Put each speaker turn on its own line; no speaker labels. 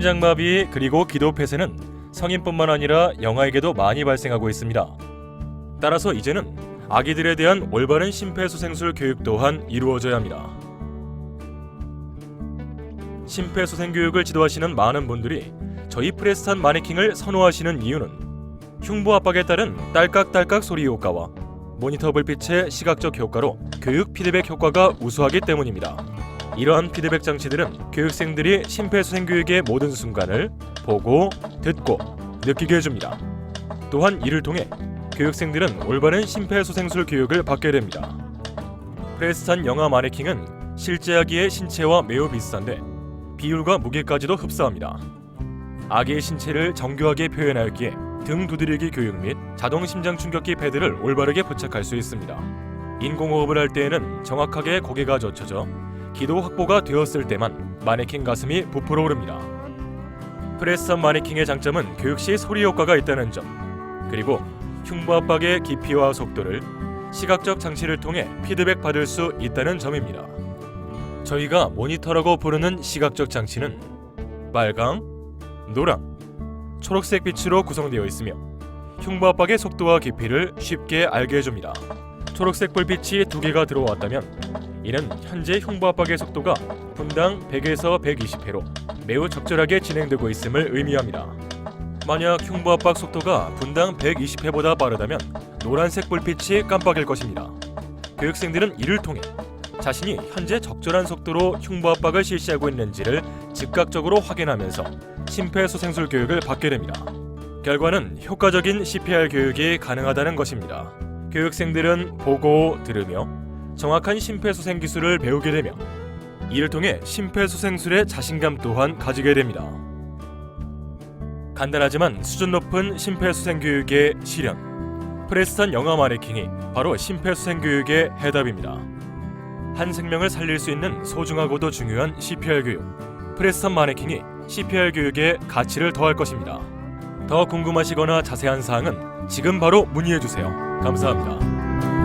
심장마비 그리고 기도 폐쇄는 성인뿐만 아니라 영아에게도 많이 발생하고 있습니다. 따라서 이제는 아기들에 대한 올바른 심폐소생술 교육 또한 이루어져야 합니다. 심폐소생 교육을 지도하시는 많은 분들이 저희 프레스탄 마네킹을 선호하시는 이유는 흉부 압박에 따른 딸깍딸깍 소리 효과와 모니터 불빛의 시각적 효과로 교육 피드백 효과가 우수하기 때문입니다. 이러한 피드백 장치들은 교육생들이 심폐소생 교육의 모든 순간을 보고 듣고 느끼게 해줍니다. 또한 이를 통해 교육생들은 올바른 심폐소생술 교육을 받게 됩니다. 프레스탄 영아 마네킹은 실제 아기의 신체와 매우 비슷한데 비율과 무게까지도 흡사합니다. 아기의 신체를 정교하게 표현하였기에 등 두드리기 교육 및 자동 심장 충격기 패드를 올바르게 부착할 수 있습니다. 인공호흡을 할 때에는 정확하게 고개가 젖혀져 기도 확보가 되었을 때만 마네킹 가슴이 부풀어 오릅니다. 프레스한 마네킹의 장점은 교육 시 소리 효과가 있다는 점, 그리고 흉부 압박의 깊이와 속도를 시각적 장치를 통해 피드백 받을 수 있다는 점입니다. 저희가 모니터라고 부르는 시각적 장치는 빨강, 노랑, 초록색 빛으로 구성되어 있으며 흉부 압박의 속도와 깊이를 쉽게 알게 해줍니다. 초록색 불빛이 두 개가 들어왔다면 이는 현재 흉부 압박의 속도가 분당 100에서 120회로 매우 적절하게 진행되고 있음을 의미합니다. 만약 흉부 압박 속도가 분당 120회보다 빠르다면 노란색 불빛이 깜빡일 것입니다. 교육생들은 이를 통해 자신이 현재 적절한 속도로 흉부 압박을 실시하고 있는지를 즉각적으로 확인하면서 심폐소생술 교육을 받게 됩니다. 결과는 효과적인 CPR 교육이 가능하다는 것입니다. 교육생들은 보고 들으며 정확한 심폐소생 기술을 배우게 되며 이를 통해 심폐소생술의 자신감 또한 가지게 됩니다. 간단하지만 수준 높은 심폐소생 교육의 실현. 프레스턴 영화 마네킹이 바로 심폐소생 교육의 해답입니다. 한 생명을 살릴 수 있는 소중하고도 중요한 CPR 교육. 프레스턴 마네킹이 CPR 교육에 가치를 더할 것입니다. 더 궁금하시거나 자세한 사항은 지금 바로 문의해 주세요. 감사합니다.